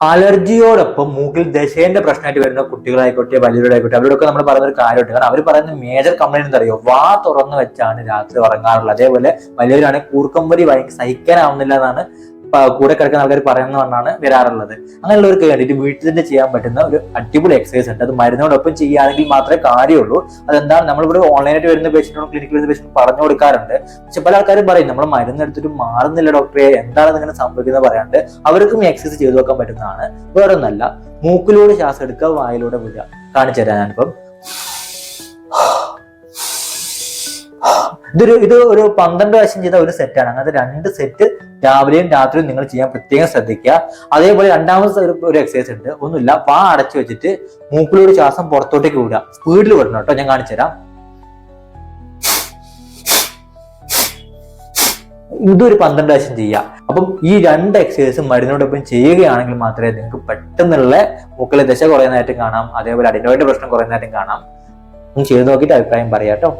അലർജിയോടൊപ്പം മൂക്കിൽ ദശേന്റെ പ്രശ്നമായിട്ട് വരുന്ന കുട്ടികളായിക്കോട്ടെ വലിയവരായിക്കോട്ടെ അവരോടൊക്കെ നമ്മൾ പറയുന്ന ഒരു കാര്യമുണ്ട്. കാരണം അവർ പറയുന്ന മേജർ കംപ്ലൈന്റ് എന്തറിയോ വാ തുറന്നു വെച്ചാണ് രാത്രി ഉറങ്ങാറുള്ളത്. അതേപോലെ വലിയവരാണെങ്കിൽ കൂർക്കമ്പരി സഹിക്കാനാവുന്നില്ല എന്നാണ് കൂടെ കിടക്കുന്ന ആൾക്കാർ പറയുന്നതെന്നാണ് വരാറുള്ളത്. അങ്ങനെയുള്ളവർക്ക് വേണ്ടിയിട്ട് വീട്ടിൽ തന്നെ ചെയ്യാൻ പറ്റുന്ന ഒരു അടിപൊളി എക്സസൈസ് ഉണ്ട്. അത് മരുന്നോടൊപ്പം ചെയ്യുകയാണെങ്കിൽ മാത്രമേ കാര്യമുള്ളൂ. അതെന്താണ്? നമ്മളിവിടെ ഓൺലൈനായിട്ട് വരുന്ന പേഷ്യന്റോ ക്ലിനിക്കിൽ വരുന്ന പേഷ്യന്റ് പറഞ്ഞു കൊടുക്കാറുണ്ട്. പക്ഷെ പല ആൾക്കാരും പറയും നമ്മൾ മരുന്ന് എടുത്തിട്ട് മാറുന്നില്ല ഡോക്ടറെ എന്താണ് ഇങ്ങനെ സംഭവിക്കുന്നത്? പറയാണ്ട് അവർക്കും എക്സസൈസ് ചെയ്തു നോക്കാൻ പറ്റുന്നതാണ്. വേറെ ഒന്നല്ല മൂക്കിലൂടെ ശ്വാസം എടുക്കുക വായിലൂടെ വിടുക. കാണിച്ചു തരാം ഞാനിപ്പം. ഇതൊരു ഇത് ഒരു പന്ത്രണ്ട് വശം ചെയ്ത ഒരു സെറ്റാണ് അങ്ങനത്തെ രണ്ട് സെറ്റ് രാവിലെയും രാത്രിയും നിങ്ങൾ ചെയ്യാൻ പ്രത്യേകം ശ്രദ്ധിക്കുക. അതേപോലെ രണ്ടാമത്തെ ഒരു എക്സസൈസ് ഉണ്ട്. ഒന്നുമില്ല. വാ അടച്ചു വെച്ചിട്ട് മൂക്കിലൂടെ ശ്വാസം പുറത്തോട്ടേക്ക് വിടുക. സ്പീഡിൽ വിടണം കേട്ടോ ഞാൻ കാണിച്ചു തരാം. ഇതൊരു പന്ത്രണ്ട് വശം ചെയ്യുക. അപ്പം ഈ രണ്ട് എക്സസൈസും മരുന്നോടൊപ്പം ചെയ്യുകയാണെങ്കിൽ മാത്രമേ നിങ്ങൾക്ക് പെട്ടെന്നുള്ള മൂക്കിലെ ദശ കുറയുന്നതായിട്ടും കാണാം. അതേപോലെ അഡിനോയിഡ് പ്രശ്നം കുറയുന്നതായിട്ടും കാണാം. ചെയ്ത് നോക്കിയിട്ട് അഭിപ്രായം പറയാം കേട്ടോ